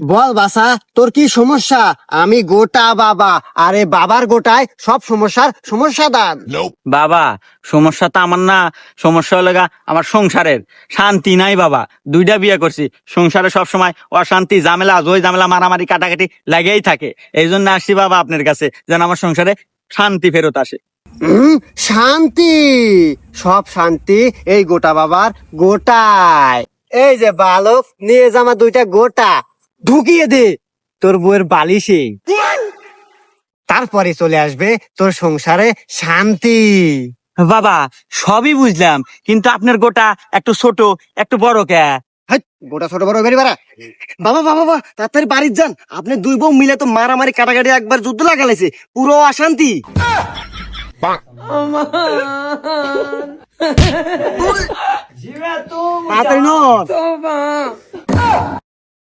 বল বাসা তোর কি সমস্যা? আমি গোটা বাবা। আরে বাবার গোটায় সব সমস্যার সমস্যা দান বাবা সমস্যা তো আমার না সমস্যা হলো গা আমার সংসারের। শান্তি নাই বাবা দুইটা বিয়ে করছি। সংসারে সব সময় অশান্তি ঝামেলা জয় ঝামেলা মারামারি কাটাকাটি লাগেই থাকে। এই জন্য আসছি বাবা আপনার কাছে যেন আমার সংসারে শান্তি ফেরত আসে। শান্তি। সব শান্তি এই গোটা বাবার গোটায়। এই যে বালক নিয়ে জামা দুইটা গোটা। ঢুকিয়ে দে। তোর বউয়ের বালিশে। তারপরে চলে আসবে তোর সংসারে শান্তি। বাবা সবই বুঝলাম কিন্তু আপনার গোটা একটু ছোট একটু বড় কে? গোটা ছোট বড় বেরি বাড়া। বাবা বাবা বাবা তাড়াতাড়ি বাড়ির যান। আপনি দুই বউ মিলে তো মারামারি কাটাকাটি একবার যুদ্ধ লাগালাইছে পুরো অশান্তি। তাড়াতাড়ি